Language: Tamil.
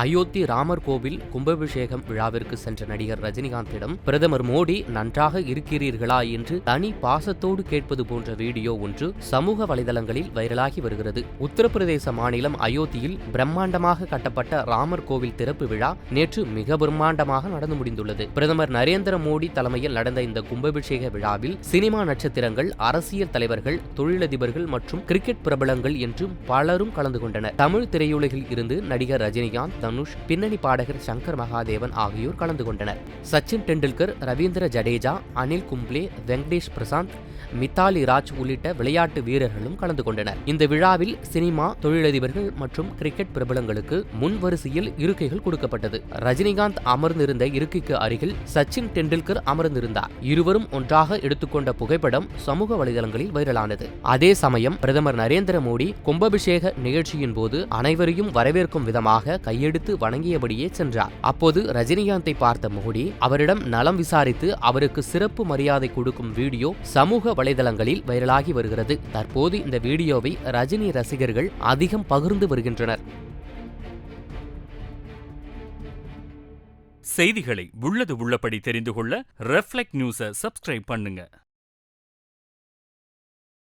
அயோத்தி ராமர் கோவில் கும்பாபிஷேகம் விழாவிற்கு சென்ற நடிகர் ரஜினிகாந்திடம் பிரதமர் மோடி நன்றாக இருக்கிறீர்களா? என்று தனி பாசத்தோடு கேட்பது போன்ற வீடியோ ஒன்று சமூக வலைதளங்களில் வைரலாகி வருகிறது. உத்தரப்பிரதேச மாநிலம் அயோத்தியில் பிரம்மாண்டமாக கட்டப்பட்ட ராமர் கோவில் திறப்பு விழா நேற்று மிக பிரம்மாண்டமாக நடந்து முடிந்துள்ளது. பிரதமர் நரேந்திர மோடி தலைமையில் நடந்த இந்த கும்பாபிஷேக விழாவில் சினிமா நட்சத்திரங்கள் அரசியல் தலைவர்கள் தொழிலதிபர்கள் மற்றும் கிரிக்கெட் பிரபலங்கள் என்று பலரும் கலந்து கொண்டனர். தமிழ் திரையுலகில் இருந்து நடிகர் ரஜினிகாந்த் தனுஷ் பின்னணி பாடகர் சங்கர் மகாதேவன் ஆகியோர் கலந்து கொண்டனர். சச்சின் டெண்டுல்கர் ரவீந்திர ஜடேஜா அனில் கும்ப்ளே வெங்கடேஷ் பிரசாந்த் மித்தாலி ராஜ் உள்ளிட்ட விளையாட்டு வீரர்களும் கலந்து கொண்டனர். இந்த விழாவில் சினிமா தொழிலதிபர்கள் மற்றும் கிரிக்கெட் பிரபலங்களுக்கு முன் வரிசையில் இருக்கைகள் கொடுக்கப்பட்டது. ரஜினிகாந்த் அமர்ந்திருந்த இருக்கைக்கு அருகில் சச்சின் டெண்டுல்கர் அமர்ந்திருந்தார். இருவரும் ஒன்றாக எடுத்துக்கொண்ட புகைப்படம் சமூக வலைதளங்களில் வைரலானது. அதே சமயம் பிரதமர் நரேந்திர மோடி கும்பாபிஷேக நிகழ்ச்சியின் போது அனைவரையும் வரவேற்கும் விதமாக எடுத்து வணங்கியபடியே சென்றார். அப்போது ரஜினிகாந்தை பார்த்த மோடி அவரிடம் நலம் விசாரித்து அவருக்கு சிறப்பு மரியாதை கொடுக்கும் வீடியோ சமூக வலைதளங்களில் வைரலாகி வருகிறது. தற்போது இந்த வீடியோவை ரஜினி ரசிகர்கள் அதிகம் பகிர்ந்து வருகின்றனர். செய்திகளை உள்ளது உள்ளபடி தெரிந்து கொள்ள ரெஃப்ளெக்ட் நியூஸை சப்ஸ்கிரைப் பண்ணுங்க.